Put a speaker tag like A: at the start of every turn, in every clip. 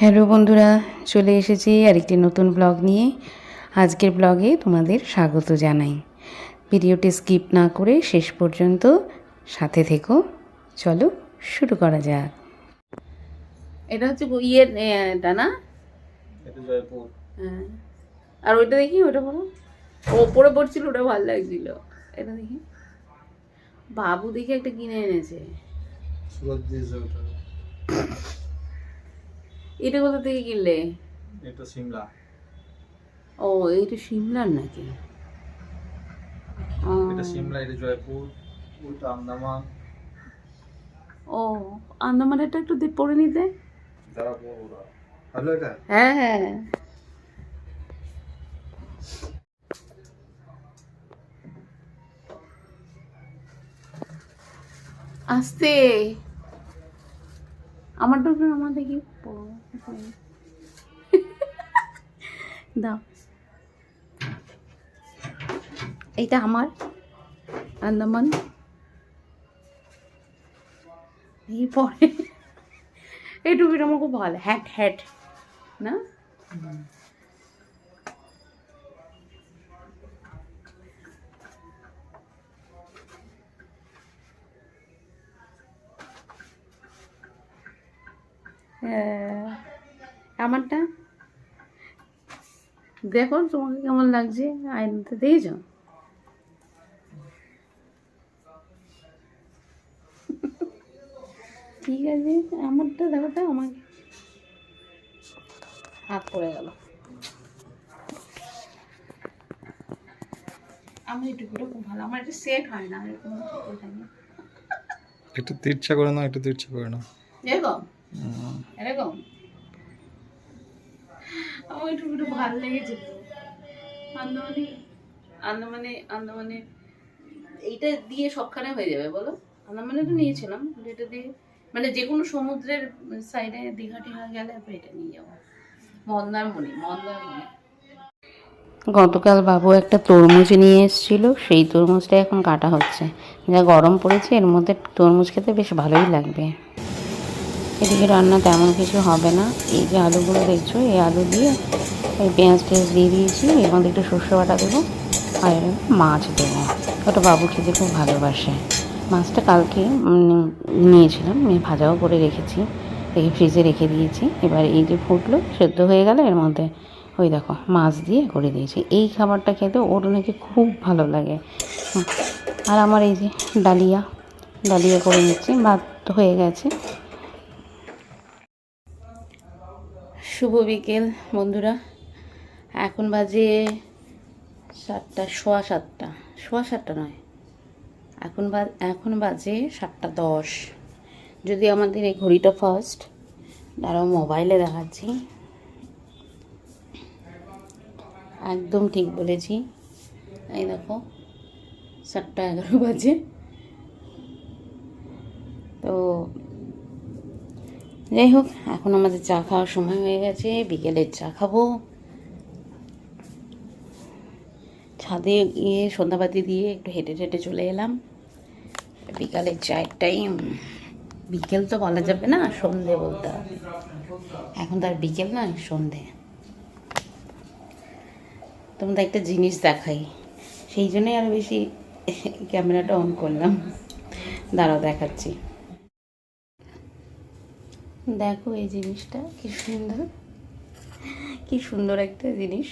A: Hello বন্ধুরা চলে এসেছি আরেকটি নতুন ব্লগ নিয়ে। আজকের ব্লগে তোমাদের স্বাগত জানাই। ভিডিওটি স্কিপ না করে শেষ পর্যন্ত সাথে থেকো। চলো শুরু করা যাক। এটা হচ্ছে ইয়ের এটা না? হ্যাঁ। আর ওইটা দেখি ওটা বলো ওপরে পড়ছিল ওটা ভালো লাগছিল। এটা দেখি। বাবু দেখে একটা কিনে এনেছে। এটা কোথা থেকে কিনলে?
B: এটা সিমলা।
A: ও এটা সিমলার নাকি?
B: এটা সিমলা এটা জয়পুর। ওটা আন্দামান।
A: ও আন্দামানেরটা একটু দে- পরে নিতে
B: ভালো এটা?
A: হ্যাঁ হ্যাঁ। আস্তে। আমারটা একটু আমার দেখি পড়ো। দাও। এইটা আমার আন্দামান এই পরে এই টুপিটা আমার খুব ভালো হ্যাট হ্যাট না? হ্যাঁ, আমারটা? দেখো তোমাকে কেমন লাগছে? আয়নাতে দেখেছ? ঠিক আছে আমারটা দেখো তো আমাকে। হাত পড়ে গেল। আমার এই টুকুটা খুব ভালো আমার এটা সেট হয় না এরকম টুকু থাকে
B: একটু তিরছা করে নাও একটু তিরছা করে নাও।
A: এরকম? এরকম? ভালো লেগেছে আন্দামানে আন্দামানে আন্দামানে এইটা দিয়ে সবখানে হয়ে যাবে বলো আন্দামানে তো নিয়েছিলাম এটা দিয়ে মানে যে কোনো সমুদ্রের সাইডে দীঘা টিঘা গেলে এটা নিয়ে যাব মন্দারমণি মন্দারমণি গতকাল বাবু একটা তরমুজ নিয়ে এসেছিল সেই তরমুজটা এখন কাটা হচ্ছে। যা গরম পড়েছে এর মধ্যে তরমুজ খেতে বেশ ভালোই লাগবে। এদিকে রান্না তেমন কিছু হবে না। এই যে আলুগুলো দেখছ, এই আলু দিয়ে এই পেঁয়াজ টেঁয়াজ দিয়ে দিয়েছি মধ্যে একটু সর্ষে বাটা দেবো আর মাছ দেবো। ওটা বাবু খেতে খুব ভালোবাসে। মাছটা কালকে নিয়েছিলাম, নিয়ে ভাজাও করে রেখেছি রেখে ফ্রিজে রেখে দিয়েছি। এবার এই যে ফুটলো, সেদ্ধ হয়ে গেল, এর মধ্যে ওই দেখো মাছ দিয়ে করে দিয়েছি। এই খাবারটা খেতে ওর নাকি খুব ভালো লাগে। আর আমার এই যে ডালিয়া ডালিয়া করে নিচ্ছি, ভাত হয়ে গেছে। শুভ বিকেল, বন্ধুরা। এখন বাজে সাতটা, সোয়া সাতটা। সোয়া সাতটা নয়। এখন বা, এখন বাজে সাতটা দশ। যদি আমাদের এই ঘড়িটা ফার্স্ট দাঁড়াও মোবাইলে দেখাচ্ছি। একদম ঠিক বলেছি। এই দেখো, সাতটা এগারো বাজে। তো যাই হোক, এখন আমাদের চা খাওয়ার সময় হয়ে গেছে, বিকেলের চা খাব। ছাদে গিয়ে সন্ধ্যাবাতি দিয়ে একটু হেঁটে হেঁটে চলে এলাম। বিকালের চায়ের টাইম। বিকেল তো বলা যাবে না, সন্ধে বলতে হবে। এখন তো আর বিকেল নয়, সন্ধে। তোমাদের একটা জিনিস দেখাই। সেই জন্যই আরও বেশি ক্যামেরাটা অন করলাম। দাঁড়াও দেখাচ্ছি। দেখো এই জিনিসটা, কি সুন্দর। কি সুন্দর একটা জিনিস।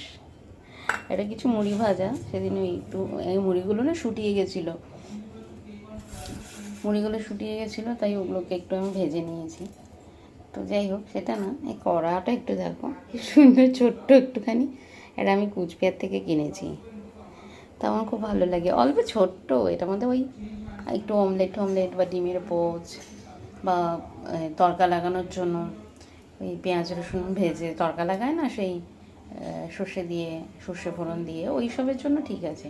A: এটা কিছু মুড়ি ভাজা, সেদিন ওই একটু, এই মুড়িগুলো না শুটিয়ে গেছিল। মুড়িগুলো শুটিয়ে গেছিল, তাই ওগুলোকে একটু আমি ভেজে নিয়েছি। তো যাই হোক, সেটা না, এই কড়াটা একটু দেখো, কি সুন্দর ছোট্ট একটুখানি। এটা আমি কুচবিহার থেকে কিনেছি। তো আমার খুব ভালো লাগে। অল্প ছোট্ট, এটার মধ্যে ওই একটু অমলেট টমলেট বা ডিমের পোচ। বা এ, তড়কা লাগানোর জন্য ওই পেঁয়াজ রসুন ভেজে তড়কা লাগায় না সেই সর্ষে দিয়ে সর্ষে ফোড়ন দিয়ে ওই সবের জন্য ঠিক আছে।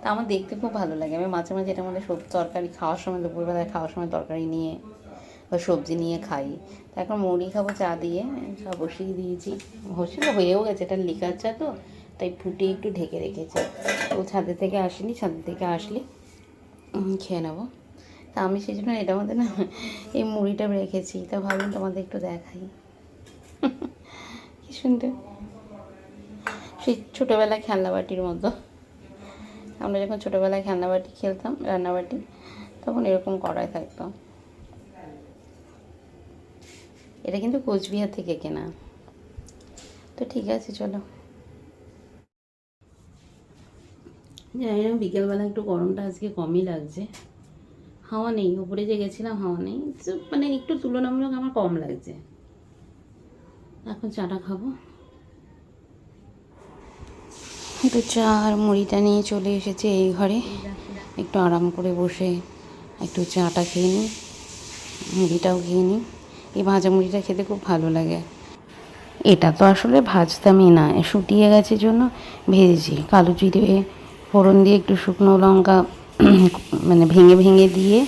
A: তা আমার দেখতে খুব ভালো লাগে। আমি মাঝে মাঝে এটা মধ্যে সব তরকারি খাওয়ার সময় দুপুরবেলায় খাওয়ার সময় তরকারি নিয়ে বা সবজি নিয়ে খাই। তা এখন মুড়ি খাব চা দিয়ে সব বসিয়ে দিয়েছি। হচ্ছে না হয়েও গেছে এটা লিকার চা তো তাই ফুটিয়ে একটু ঢেকে রেখেছে। ও ছাদে থেকে আসেনি ছাদে থেকে আসলে খেয়ে নেব। তা আমি সেই জন্য এটার মধ্যে না এই মুড়িটা রেখেছি। তা ভাবলাম তোমাদের একটু দেখাই। কি সুন্দর। সেই ছোটোবেলায় খেলনাবাটির মতো। আমরা যখন ছোটোবেলায় খেলনাবাটি খেলতাম, রান্নাবাটি, তখন এরকম করাই থাকতো। এটা কিন্তু কোচবিহার থেকে কেনা। তো ঠিক আছে, চলো। জানি না, বিকেলবেলা একটু গরমটা আজকে কমই লাগছে। হাওয়া নেই উপরে যে গেছিলাম হাওয়া নেই। মানে একটু তুলনামূলক আমার কম লাগছে। এখন চাটা খাব। একটু চা আর মুড়িটা নিয়ে চলে এসেছে এই ঘরে। একটু আরাম করে বসে একটু চাটা খেয়ে নিই, মুড়িটাও খেয়ে নিই। এই ভাজা মুড়িটা খেতে খুব ভালো লাগে। এটা তো আসলে ভাজতামই না শুটিয়ে গেছে জন্য ভেজেছি। কালো জিরে, ফোড়ন দিয়ে একটু শুকনো লঙ্কা মানে ভেঙে ভেঙে দিয়ে,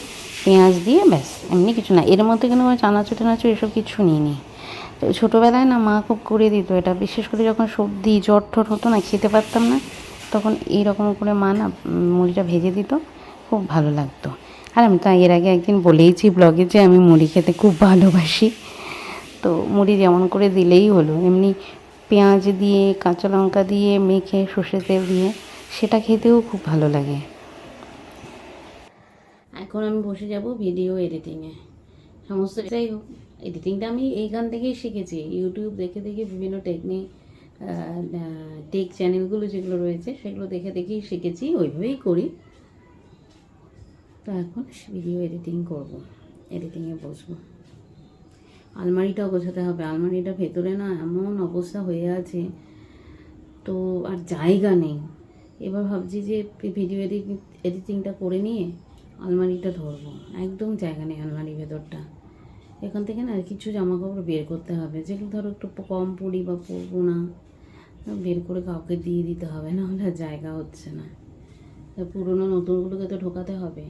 A: পেঁয়াজ দিয়ে ব্যাস, এমনি কিছু না। এর মধ্যে কিন্তু কোনো চানাচুর টানাচুর এসব কিছু নিইনি। তো ছোটোবেলায় না মা খুব করে দিত এটা। বিশেষ করে যখন সর্দি জ্বর ঠর হতো না, খেতে পারতাম না, তখন এইরকম করে মা না মুড়িটা ভেজে দিত। খুব ভালো লাগতো। আর আমি তো এর আগে একদিন বলেইছি ব্লগে যে আমি মুড়ি খেতে খুব ভালোবাসি। তো মুড়ি যেমন করে দিলেই হলো। এমনি পেঁয়াজ দিয়ে, কাঁচা লঙ্কা দিয়ে, মেখে সর্ষে তেল দিয়ে, সেটা খেতেও খুব ভালো লাগে। এখন আমি বসে যাব ভিডিও এডিটিংয়ে সমস্ত যাই হোক এডিটিংটা আমি এইখান থেকেই শিখেছি। ইউটিউব দেখে দেখে বিভিন্ন টেকনিক টেক চ্যানেলগুলো যেগুলো রয়েছে সেগুলো দেখে দেখেই শিখেছি ওইভাবেই করি। তো এখন ভিডিও এডিটিং করব এডিটিংয়ে বসবো। আলমারিটাও গোছাতে হবে আলমারিটা ভেতরে না এমন অবস্থা হয়ে আছে। তো আর জায়গা নেই। এবার ভাবছি যে ভিডিও এডিটিং এডিটিংটা করে নিয়ে আলমারিটা ধরবো। একদম জায়গা নেই আলমারির ভেতরটা। এখান থেকে না কিছু জামা কাপড় বের করতে হবে। যেগুলো ধরো একটু কম পরি বা পরবো না বের করে কাউকে দিয়ে দিতে হবে, না হলে জায়গা হচ্ছে না। পুরোনো নতুনগুলোকে তো ঢোকাতে হবে।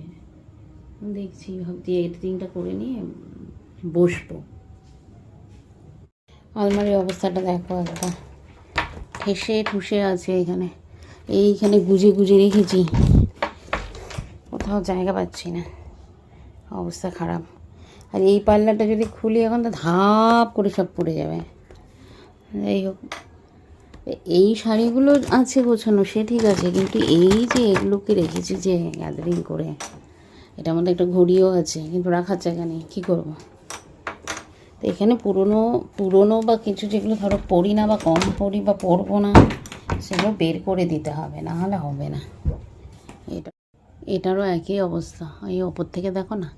A: দেখছি, ভাবছি এডিটিংটা করে নিয়ে বসবো। আলমারির অবস্থাটা দেখো একবার ঠেসে ঠুসে আছে এখানে। এইখানে গুজে গুজে রেখেছি। কোথাও জায়গা পাচ্ছি না। অবস্থা খারাপ। আর এই পাল্লাটা যদি খুলি, এখন তো ধাপ করে সব পড়ে যাবে। যাই হোক, এই শাড়িগুলো আছে গোছানো, সে ঠিক আছে। কিন্তু এই যে এগুলোকে রেখেছি যে গ্যাদারিং করে, এটার মধ্যে একটা ঘড়িও আছে, কিন্তু রাখার জায়গা নেই, কী করব? তো এখানে পুরনো পুরনো বা কিছু যেগুলো ধরো পড়ি না বা কম পড়ি বা পরবো না, সেগুলো বের করে দিতে হবে, না হলে হবে না। এটারও একই অবস্থা। এই ওপর থেকে দেখো না,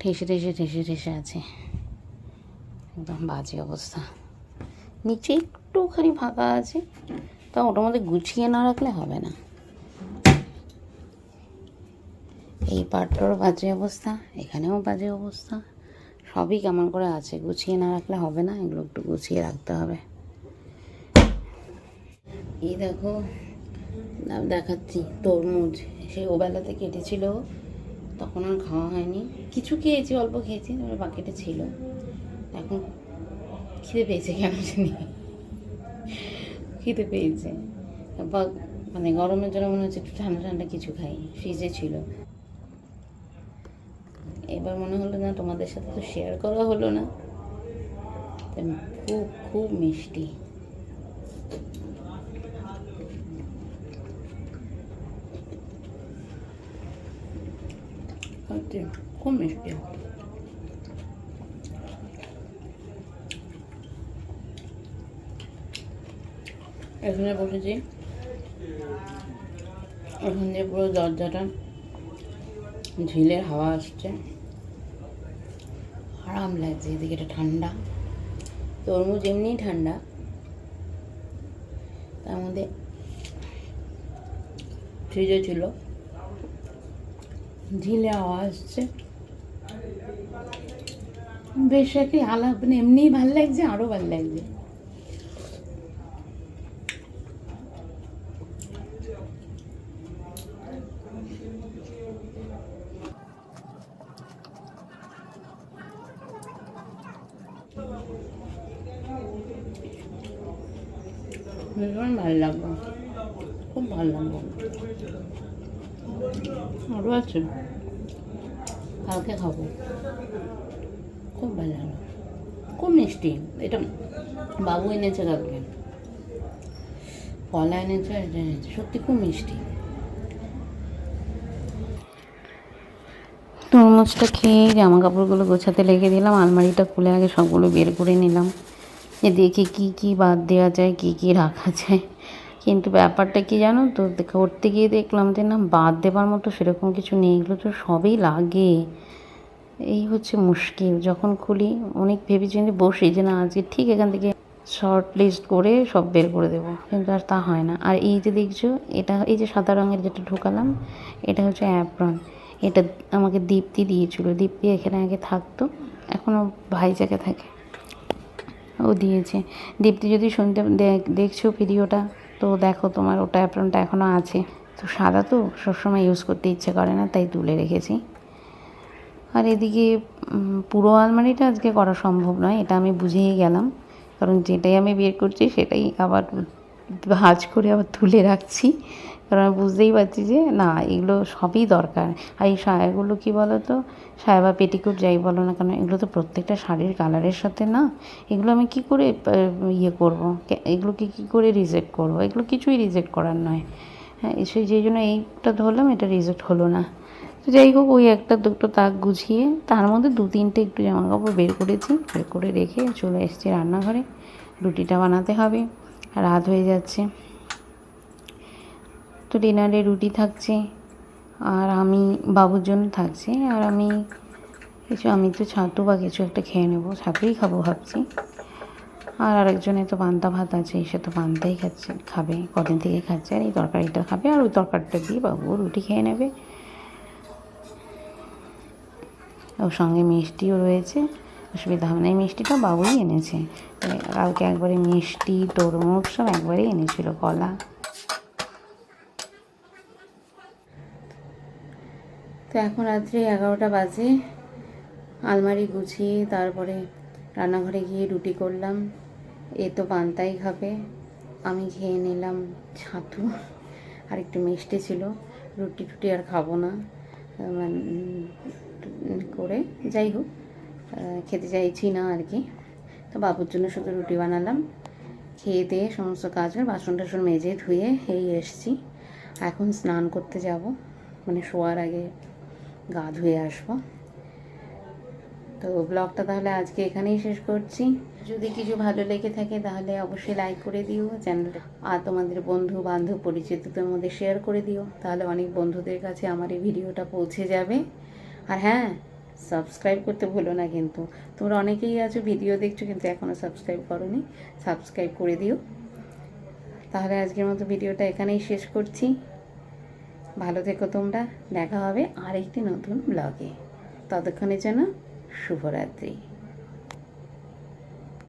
A: ঠেসে ঠেসে ঠেসে ঠেসে আছে। একদম বাজে অবস্থা। নিচে একটুখানি ফাঁকা আছে, তা ওটার মধ্যে গুছিয়ে না রাখলে হবে না। এই পাটটারও বাজে অবস্থা, এখানেও বাজে অবস্থা। সবই কেমন করে আছে, গুছিয়ে না রাখলে হবে না, এগুলো একটু গুছিয়ে রাখতে হবে। এই দেখো দেখাচ্ছি তরমুজ। সেই ওবেলাতে কেটেছিল, তখন আর খাওয়া হয়নি। কিছু খেয়েছি, অল্প খেয়েছি তারপরে বাকিটা ছিল। এখন খিদে পেয়েছে কেন জানি? খিদে পেয়েছে। বা মানে গরমের জন্য মনে হচ্ছে একটু ঠান্ডা ঠান্ডা কিছু খাই, ফ্রিজে ছিল। এবার মনে হলো না তোমাদের সাথে তো শেয়ার করা হলো না। খুব খুব মিষ্টি। খুব মিষ্টি এখানে বসেছি ওখান দিয়ে পুরো দরজাটা ঝিলের হাওয়া আসছে আরাম লাগছে এদিকে এটা ঠান্ডা তরমুজ এমনিই ঠান্ডা তার মধ্যে ফ্রিজে ছিল ঝিলে হাওয়া আসছে। বেশ একটি আলাপ মানে এমনিই ভালো লাগছে আরও ভালো লাগছে। ভীষণ ভালো লাগল। খুব ভালো লাগল। আরও আছে। কালকে খাব। খুব ভালো খুব মিষ্টি। এটা বাবু এনেছে কালকে। কলা এনেছে এটা এনেছে। সত্যি খুব মিষ্টি। তরমুজটা খেয়ে জামা কাপড়গুলো গোছাতে লেগে দিলাম। আলমারিটা খুলে আগে সবগুলো বের করে নিলাম। যে দেখি কি কি বাদ দেওয়া যায়, কি কি রাখা যায়। কিন্তু ব্যাপারটা কি জানো তো? করতে গিয়ে দেখলাম যে না, বাদ দেবার মতো সেরকম কিছু নেই। এগুলো তো সবই লাগে। এই হচ্ছে মুশকিল। যখন খুলি, অনেক ভেবেচিন্তে বসি যে না, আজকে ঠিক এখান থেকে শর্ট লিস্ট করে সব বের করে দেবো। কিন্তু আর তা হয় না। আর এই যে দেখছ, এটা, এই যে সাদা রঙের যেটা ঢোকালাম, এটা হচ্ছে অ্যাপ্রন এটা আমাকে দীপ্তি দিয়েছিল। দীপ্তি এখানে আগে থাকতো এখনও ভাইজাকে থাকে, ও দিয়েছে। দীপ্তি, যদি শুনতে দেখ- দেখছ ভিডিওটা তো দেখো তোমার ওটা অ্যাপ্রনটা এখনও আছে। তো সাদা তো সবসময় ইউজ করতে ইচ্ছে করে না, তাই তুলে রেখেছি। আর এদিকে পুরো আলমারিটা আজকে করা সম্ভব নয়, এটা আমি বুঝেই গেলাম। কারণ যেটাই আমি বের করছি, সেটাই আবার ভাঁজ করে আবার তুলে রাখছি। কারণ বুঝতেই পারছি যে, না, এগুলো সবই দরকার। আর এই সায়াগুলো কী বলো তো সায়া বা পেটিকোট যাই বলো না কেন, এগুলো তো প্রত্যেকটা শাড়ির কালারের সাথে না। এগুলো আমি কি করে ইয়ে করব? এগুলোকে কী করে রিজেক্ট করব? এগুলো কিছুই রিজেক্ট করার নয়। হ্যাঁ সেই যেই জন্য এইটা ধরলাম, এটা রিজেক্ট হলো না। তো যাই হোক, ওই একটা দুটো তাক গুছিয়ে, তার মধ্যে দু তিনটে একটু জামা কাপড় বের করেছি, বের করে রেখে চলে এসেছি রান্নাঘরে। রুটিটা বানাতে হবে। রাত হয়ে যাচ্ছে। তো ডিনারে রুটি থাকছে, আর আমি, বাবুর জন্য থাকছে, আর আমি কিছু, আমি তো ছাতু বা কিছু একটা খেয়ে নেব, ছাতুই খাব ভাবছি। আর আরেকজনে তো পান্তা ভাত আছে, সে তো পান্তাই খাচ্ছে, খাবে, কদিন থেকে খাচ্ছে, আর এই তরকারিটা খাবে, আর ওই তরকারিটা দিয়ে বাবু রুটি খেয়ে নেবে। ওর সঙ্গে মিষ্টিও রয়েছে অসুবিধা হবে না। এই মিষ্টিটা বাবুই এনেছে। কালকে একবারে মিষ্টি, তরমুজ সব একবারেই এনেছিল, কলা। তো এখন রাত্রি এগারোটা বাজে। আলমারি গুছিয়ে তারপরে রান্নাঘরে গিয়ে রুটি করলাম। এ তো পান্তাই খাবে। আমি খেয়ে নিলাম ছাতু। আর একটু মিষ্টি ছিল। রুটি টুটি আর খাব না। মানে করে যাই হোক। খেতে চাইছি না আর কি। তো বাবুর জন্য শুধু রুটি বানালাম। খেয়ে দিয়ে সমস্ত কাজ করে বাসন টাসন মেজে ধুয়ে এই এসছি। এখন স্নান করতে যাব। মানে শোয়ার আগে গা ধুয়ে আসব। তো ব্লগটা তাহলে আজকে এখানেই শেষ করছি। যদি কিছু ভালো লেগে থাকে তাহলে অবশ্যই লাইক করে দিও চ্যানেলটা আর তোমাদের বন্ধু, বান্ধব পরিচিতদের মধ্যে শেয়ার করে দিও। তাহলে অনেক বন্ধুদের কাছে আমার এই ভিডিওটা পৌঁছে যাবে। আর হ্যাঁ সাবস্ক্রাইব করতে ভুলো না কিন্তু। তোমরা অনেকেই আছো, ভিডিও দেখছ কিন্তু এখনও সাবস্ক্রাইব করোনি। সাবস্ক্রাইব করে দিও। তাহলে আজকের মতো ভিডিওটা এখানেই শেষ করছি। ভালো থেকো তোমরা। দেখা হবে আরেকটি নতুন ব্লগে ততক্ষণের জন্য শুভরাত্রি।